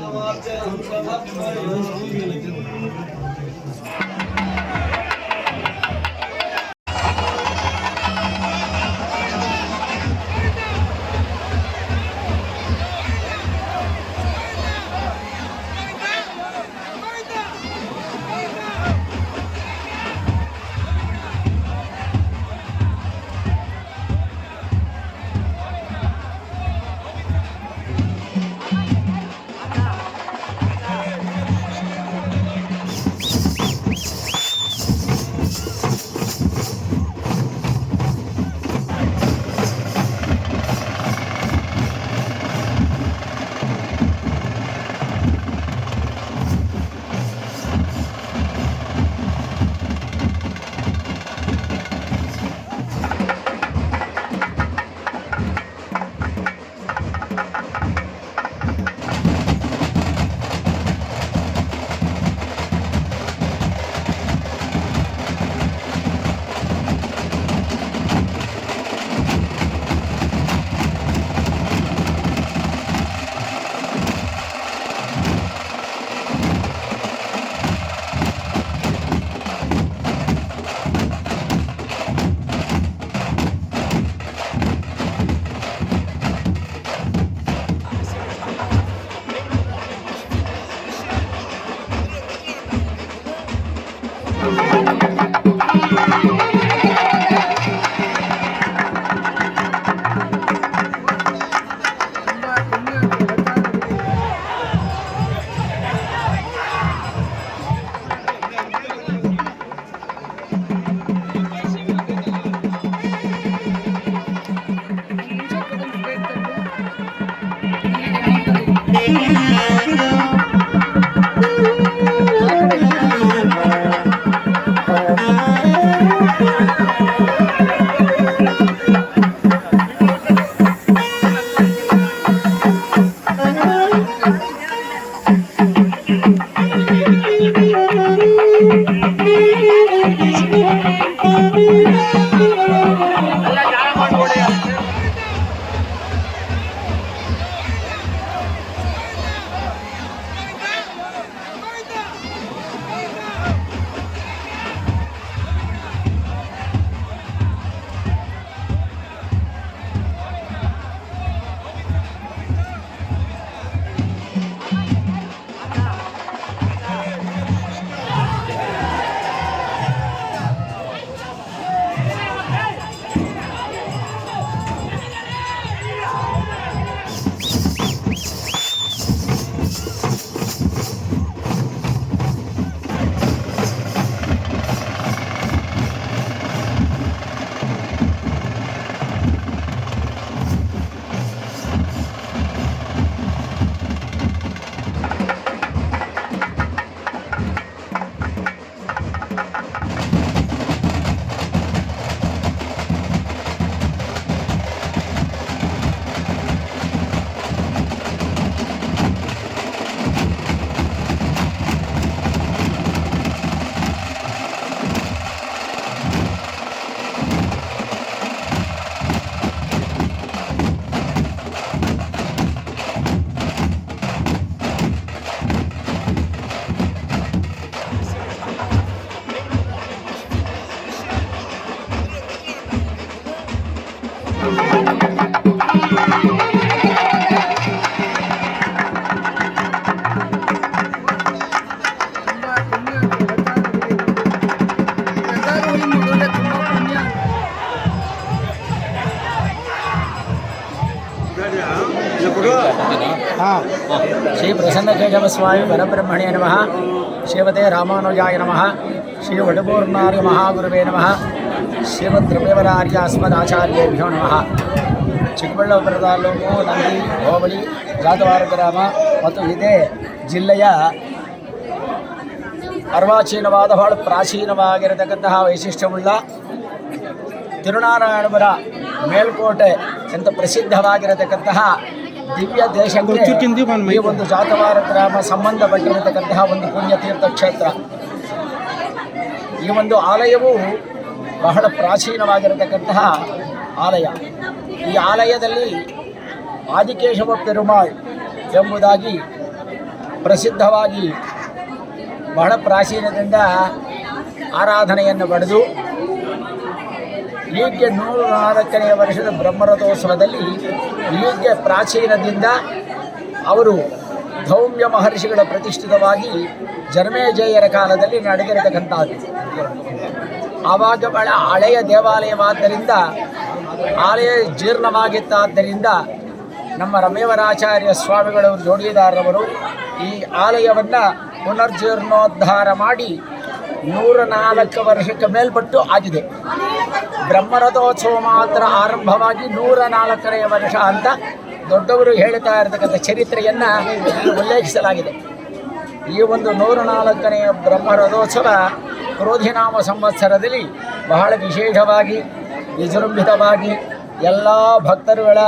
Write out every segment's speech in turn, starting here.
আমার ಪುಣ್ಯ ಎಲ್ಲರೂ శ్రీ ప్రసన్నకేశవ స్వామి పరబ్రహ్మణే నమ శ్రీమతే రామానుజాయ నమ శ్రీ వడుపూర్ణార్య మహాగురువే నమ ಶ್ರೀ ವಟಪೂರ್ಣಾರ್ಯ ಮಹಾಗುರುವೇ ನಮಃ. ಚಿಕ್ಕಬಳ್ಳಾಪುರ ತಾಲೂಕು ನಂದಿ ಹೋಬಳಿ ಜಾತವಾರ ಗ್ರಾಮ ಮತ್ತು ಇದೇ ಜಿಲ್ಲೆಯ ಅರ್ವಾಚೀನವಾದ ಬಹಳ ಪ್ರಾಚೀನವಾಗಿರತಕ್ಕಂತಹ ವೈಶಿಷ್ಟ್ಯವುಳ್ಳ ತಿರುನಾರಾಯಣಪುರ ಮೇಲ್ಕೋಟೆ ಅಂತ ಪ್ರಸಿದ್ಧವಾಗಿರತಕ್ಕಂತಹ ದಿವ್ಯ ದೇಶಕ್ಕೆ ಈ ಒಂದು ಜಾತವಾರ ಗ್ರಾಮ ಸಂಬಂಧಪಟ್ಟಿರತಕ್ಕಂತಹ ಒಂದು ಪುಣ್ಯತೀರ್ಥ ಕ್ಷೇತ್ರ. ಈ ಒಂದು ಆಲಯವು ಬಹಳ ಪ್ರಾಚೀನವಾಗಿರತಕ್ಕಂತಹ ಆಲಯ. ಈ ಆಲಯದಲ್ಲಿ ಆದಿಕೇಶವ ಪೆರುಮಾಳ್ ಎಂಬುದಾಗಿ ಪ್ರಸಿದ್ಧವಾಗಿ ಬಹಳ ಪ್ರಾಚೀನದಿಂದ ಆರಾಧನೆಯನ್ನು ಪಡೆದು, ಹೀಗೆ ನೂರ ನಾಲ್ಕನೆಯ ವರ್ಷದ ಬ್ರಹ್ಮರಥೋತ್ಸವದಲ್ಲಿ ಈಗ್ಗೆ ಪ್ರಾಚೀನದಿಂದ ಅವರು ಧೌಮ್ಯ ಮಹರ್ಷಿಗಳ ಪ್ರತಿಷ್ಠಿತವಾಗಿ ಜನಮೇಜಯರ ಕಾಲದಲ್ಲಿ ನಡೆದಿರತಕ್ಕಂಥದ್ದು. ಆವಾಗ ಬಹಳ ಹಳೆಯ ದೇವಾಲಯವಾದ್ದರಿಂದ ಆಲಯ ಜೀರ್ಣವಾಗಿತ್ತಾದ್ದರಿಂದ ನಮ್ಮ ರಮೇವರಾಚಾರ್ಯ ಸ್ವಾಮಿಗಳು ಜೋಡಿದಾರರವರು ಈ ಆಲಯವನ್ನು ಪುನರ್ಜೀರ್ಣೋದ್ಧಾರ ಮಾಡಿ ನೂರ ನಾಲ್ಕು ವರ್ಷಕ್ಕೆ ಮೇಲ್ಪಟ್ಟು ಆಗಿದೆ. ಬ್ರಹ್ಮರಥೋತ್ಸವ ಮಾತ್ರ ಆರಂಭವಾಗಿ ನೂರ ನಾಲ್ಕನೆಯ ವರ್ಷ ಅಂತ ದೊಡ್ಡವರು ಹೇಳ್ತಾ ಇರತಕ್ಕಂಥ ಚರಿತ್ರೆಯನ್ನು ಉಲ್ಲೇಖಿಸಲಾಗಿದೆ. ಈ ಒಂದು ನೂರ ನಾಲ್ಕನೆಯ ಬ್ರಹ್ಮರಥೋತ್ಸವ ಕ್ರೋಧಿನಾಮ ಸಂವತ್ಸರದಲ್ಲಿ ಬಹಳ ವಿಶೇಷವಾಗಿ, ವಿಜೃಂಭಿತವಾಗಿ ಎಲ್ಲ ಭಕ್ತರುಗಳ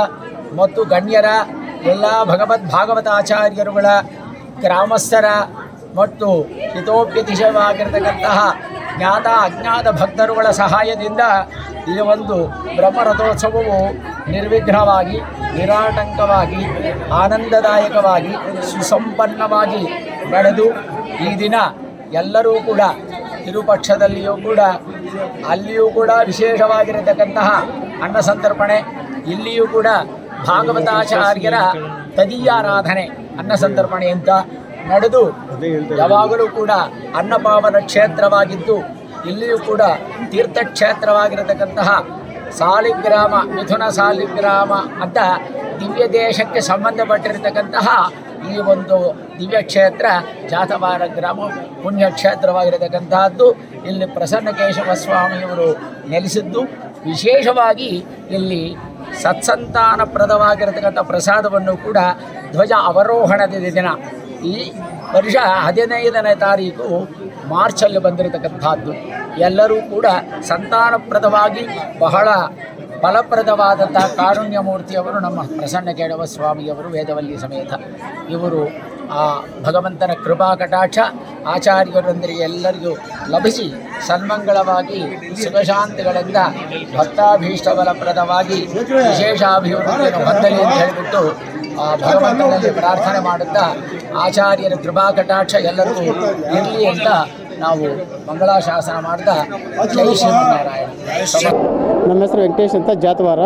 ಮತ್ತು ಗಣ್ಯರ, ಎಲ್ಲ ಭಗವದ್ ಭಾಗವತಾಚಾರ್ಯರುಗಳ ಗ್ರಾಮಸ್ಥರ ಮತ್ತು ಹಿತೋಪ್ಯತಿಶಯವಾಗಿರತಕ್ಕಂತಹ ಜ್ಞಾತ ಅಜ್ಞಾತ ಭಕ್ತರುಗಳ ಸಹಾಯದಿಂದ ಈ ಒಂದು ಬ್ರಹ್ಮರಥೋತ್ಸವವು ನಿರ್ವಿಘ್ನವಾಗಿ, ನಿರಾಟಂಕವಾಗಿ, ಆನಂದದಾಯಕವಾಗಿ, ಸುಸಂಪನ್ನವಾಗಿ ನಡೆದು ಈ ದಿನ ಎಲ್ಲರೂ ಕೂಡ ತಿರುಪಕ್ಷದಲ್ಲಿಯೂ ಕೂಡ ಅಲ್ಲಿಯೂ ಕೂಡ ವಿಶೇಷವಾಗಿರತಕ್ಕಂತಹ ಅನ್ನ ಸಂತರ್ಪಣೆ ಇಲ್ಲಿಯೂ ಕೂಡ ಭಾಗವತಾಚಾರ್ಯರ ತದೀಯಾರಾಧನೆ ಅನ್ನ ಸಂತರ್ಪಣೆ ಅಂತ ನಡೆದು ಯಾವಾಗಲೂ ಕೂಡ ಅನ್ನಪಾವನ ಕ್ಷೇತ್ರವಾಗಿದ್ದು ಇಲ್ಲಿಯೂ ಕೂಡ ತೀರ್ಥಕ್ಷೇತ್ರವಾಗಿರತಕ್ಕಂತಹ ಸಾಲಿಗ್ರಾಮ ಮಿಥುನ ಸಾಲಿಗ್ರಾಮ ಅಂತ ದಿವ್ಯ ದೇಶಕ್ಕೆ ಸಂಬಂಧಪಟ್ಟಿರತಕ್ಕಂತಹ ಈ ಒಂದು ದಿವ್ಯಕ್ಷೇತ್ರ ಜಾತವಾರ ಗ್ರಾಮ ಪುಣ್ಯಕ್ಷೇತ್ರವಾಗಿರತಕ್ಕಂತಹದ್ದು ಇಲ್ಲಿ ಪ್ರಸನ್ನ ಕೇಶವ ಸ್ವಾಮಿಯವರು ನೆಲೆಸಿದ್ದು. ವಿಶೇಷವಾಗಿ ಇಲ್ಲಿ ಸತ್ಸಂತಾನಪ್ರದವಾಗಿರತಕ್ಕಂಥ ಪ್ರಸಾದವನ್ನು ಕೂಡ ಧ್ವಜ ಅವರೋಹಣದ ದಿನ. ಈ ವರ್ಷ ಹದಿನೈದನೇ ತಾರೀಕು ಮಾರ್ಚಲ್ಲಿ ಬಂದಿರತಕ್ಕಂಥದ್ದು ಎಲ್ಲರೂ ಕೂಡ ಸಂತಾನಪ್ರದವಾಗಿ ಬಹಳ ಫಲಪ್ರದವಾದಂತಹ ಕಾರುಣ್ಯ ಮೂರ್ತಿಯವರು ನಮ್ಮ ಪ್ರಸನ್ನ ಕೇಳವ ಸ್ವಾಮಿಯವರು ವೇದವಲ್ಲಿ ಸಮೇತ. ಇವರು ಆ ಭಗವಂತನ ಕೃಪಾ ಕಟಾಕ್ಷ ಆಚಾರ್ಯರೊಂದಿಗೆ ಎಲ್ಲರಿಗೂ ಲಭಿಸಿ ಸನ್ಮಂಗಳವಾಗಿ ಸುಖಶಾಂತಿಗಳಿಂದ ಭಕ್ತಾಭೀಷ್ಟ ಫಲಪ್ರದವಾಗಿ ವಿಶೇಷಾಭಿವೃದ್ಧಿಯನ್ನು ಹೊಂದಲಿ ಅಂತ ಹೇಳಿಬಿಟ್ಟು ಆ ಭಗವಂತನಲ್ಲಿ ಪ್ರಾರ್ಥನೆ ಮಾಡುತ್ತಾ ಆಚಾರ್ಯರ ಕೃಪಾ ಕಟಾಕ್ಷ ಎಲ್ಲರಿಗೂ ಇರಲಿ ಅಂತ ನಾವು ಮಂಗಳಾಶಾಸನ ಮಾಡ್ತಾ ಜೈ ಶ್ರೀಮನ್ನಾರಾಯಣ. ನಮ್ಮ ಹೆಸರು ವೆಂಕಟೇಶ್ ಅಂತ, ಜಾತವಾರ.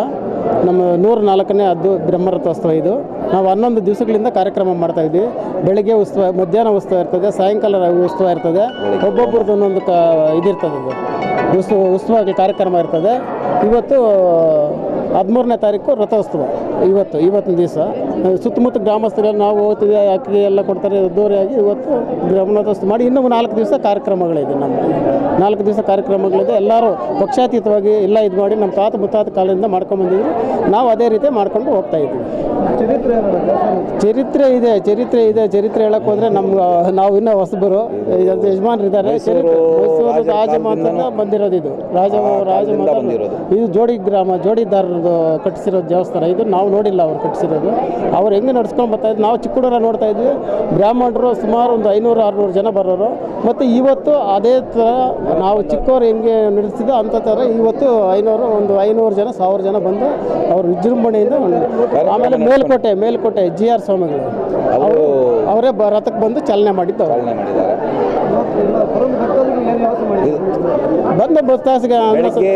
ನಮ್ಮ ನೂರ ನಾಲ್ಕನೇ ಅದು ಬ್ರಹ್ಮರಥೋತ್ಸವ ಇದು. ನಾವು ಹನ್ನೊಂದು ದಿವಸಗಳಿಂದ ಕಾರ್ಯಕ್ರಮ ಮಾಡ್ತಾ ಇದ್ವಿ. ಬೆಳಿಗ್ಗೆ ಉತ್ಸವ, ಮಧ್ಯಾಹ್ನ ಉತ್ಸವ ಇರ್ತದೆ, ಸಾಯಂಕಾಲ ಉತ್ಸವ ಇರ್ತದೆ. ಒಬ್ಬೊಬ್ಬರದ್ದು ಒಂದೊಂದು ಕ ಇದಿರ್ತದೆ ಉತ್ಸವ ಉತ್ಸವ ಕಾರ್ಯಕ್ರಮ ಇರ್ತದೆ. ಇವತ್ತು ಹದಿಮೂರನೇ ತಾರೀಕು ರಥೋತ್ಸವ. ಇವತ್ತು ಇವತ್ತಿನ ದಿವಸ. ಸುತ್ತಮುತ್ತ ಗ್ರಾಮಸ್ಥರೆಲ್ಲ ನಾವು ಹೋಗ್ತೀವಿ ಅಕ್ಕಿ ಎಲ್ಲ ಕೊಡ್ತಾರೆ ಅದ್ದೂರಿಯಾಗಿ ಇವತ್ತು ರಥೋತ್ಸವ ಮಾಡಿ. ಇನ್ನೂ ನಾಲ್ಕು ದಿವಸ ಕಾರ್ಯಕ್ರಮಗಳಿದೆ ನಮ್ಮ ನಾಲ್ಕು ದಿವಸ ಕಾರ್ಯಕ್ರಮಗಳಿದೆ. ಎಲ್ಲರೂ ಪಕ್ಷಾತೀತವಾಗಿ ಎಲ್ಲ ಇದು ಮಾಡಿ ನಮ್ಮ ತಾತ ಮುತ್ತಾತ ಕಾಲದಿಂದ ಮಾಡ್ಕೊಂಬಂದಿದ್ರು ನಾವು ಅದೇ ರೀತಿ ಮಾಡ್ಕೊಂಡು ಹೋಗ್ತಾ ಇದ್ದೀವಿ. ಚರಿತ್ರೆ ಇದೆ ಚರಿತ್ರೆ ಇದೆ. ಚರಿತ್ರೆ ಹೇಳಕ್ಕೆ ಹೋದ್ರೆ ನಮ್ಮ ನಾವು ಇನ್ನೂ ಹೊಸಬರು. ಇದು ಯಜಮಾನರಿದ್ದಾರೆ. ಮೈಸೂರು ರಾಜಮಾತನ ಬಂದಿರೋದು ಇದು. ರಾಜ ರಾಜಮಾತ ಇದು ಜೋಡಿ ಗ್ರಾಮ ಜೋಡಿದಾರರದು ಕಟ್ಟಿಸಿರೋ ದೇವಸ್ಥಾನ ಇದು. ನಾವು ನೋಡಿಲ್ಲ ಅವ್ರು ಕಟ್ಟಿಸಿರೋದು. ಅವ್ರು ಹೆಂಗೆ ನಡ್ಸ್ಕೊಂಡು ಬರ್ತಾ ಇದ್ರು ನಾವು ಚಿಕ್ಕ ಹುಡುಗರ ನೋಡ್ತಾ ಇದ್ವಿ. ಬ್ರಾಹ್ಮಣರು ಸುಮಾರು ಒಂದು ಐನೂರು ಆರುನೂರು ಜನ ಬರೋರು. ಮತ್ತು ಇವತ್ತು ಅದೇ ಥರ ನಾವು ಚಿಕ್ಕವರು ಹೆಂಗೆ ನಡೆಸಿದ್ದು ಅಂಥ ಥರ ಇವತ್ತು ಐನೂರು ಒಂದು ಐನೂರು ಜನ ಸಾವಿರ ಜನ ಬಂದು ಅವರು ವಿಜೃಂಭಣೆಯಿಂದ ಆಮೇಲೆ ಮೇಲ್ಕೋಟೆ ಮೇಲ್ಕೋಟೆ ಜಿ ಆರ್ ಸ್ವಾಮಿಗಳು. ಅವರು ಅವರೇ ಬ ರಥಕ್ಕೆ ಬಂದು ಚಾಲನೆ ಮಾಡಿದ್ದು ಬಂದ ಚಾಲನೆ ಬಂದು ಬಸ್ತಾಸಿಗೆ ಬೆಳಗ್ಗೆ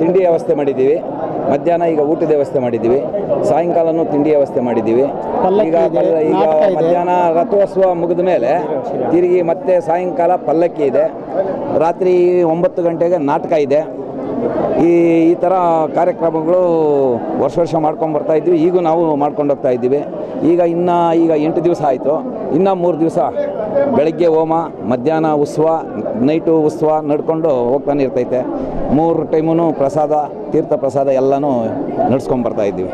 ತಿಂಡಿ ವ್ಯವಸ್ಥೆ ಮಾಡಿದ್ದೀವಿ. ಮಧ್ಯಾಹ್ನ ಈಗ ಊಟದ ವ್ಯವಸ್ಥೆ ಮಾಡಿದ್ದೀವಿ ಸಾಯಂಕಾಲನೂ ತಿಂಡಿ ವ್ಯವಸ್ಥೆ ಮಾಡಿದ್ದೀವಿ. ಈಗ ಈಗ ಮಧ್ಯಾಹ್ನ ರಥೋತ್ಸವ ಮುಗಿದ ಮೇಲೆ ತಿರುಗಿ ಮತ್ತೆ ಸಾಯಂಕಾಲ ಪಲ್ಲಕ್ಕಿ ಇದೆ. ರಾತ್ರಿ ಒಂಬತ್ತು ಗಂಟೆಗೆ ನಾಟಕ ಇದೆ. ಈ ಈ ಥರ ಕಾರ್ಯಕ್ರಮಗಳು ವರ್ಷ ವರ್ಷ ಮಾಡ್ಕೊಂಡು ಬರ್ತಾ ಇದ್ವಿ. ಈಗೂ ನಾವು ಮಾಡ್ಕೊಂಡು ಹೋಗ್ತಾ ಇದ್ದೀವಿ. ಈಗ ಇನ್ನು ಈಗ ಎಂಟು ದಿವಸ ಆಯಿತು. ಇನ್ನು ಮೂರು ದಿವಸ ಬೆಳಗ್ಗೆ ಹೋಮ ಮಧ್ಯಾಹ್ನ ಉತ್ಸವ ನೈಟು ಉತ್ಸವ ನಡ್ಕೊಂಡು ಹೋಗ್ತಾನೆ ಇರ್ತೈತೆ. ಮೂರು ಟೈಮೂ ಪ್ರಸಾದ ತೀರ್ಥ ಪ್ರಸಾದ ಎಲ್ಲನೂ ನಡ್ಸ್ಕೊಂಡ್ಬರ್ತಾ ಇದ್ದೀವಿ.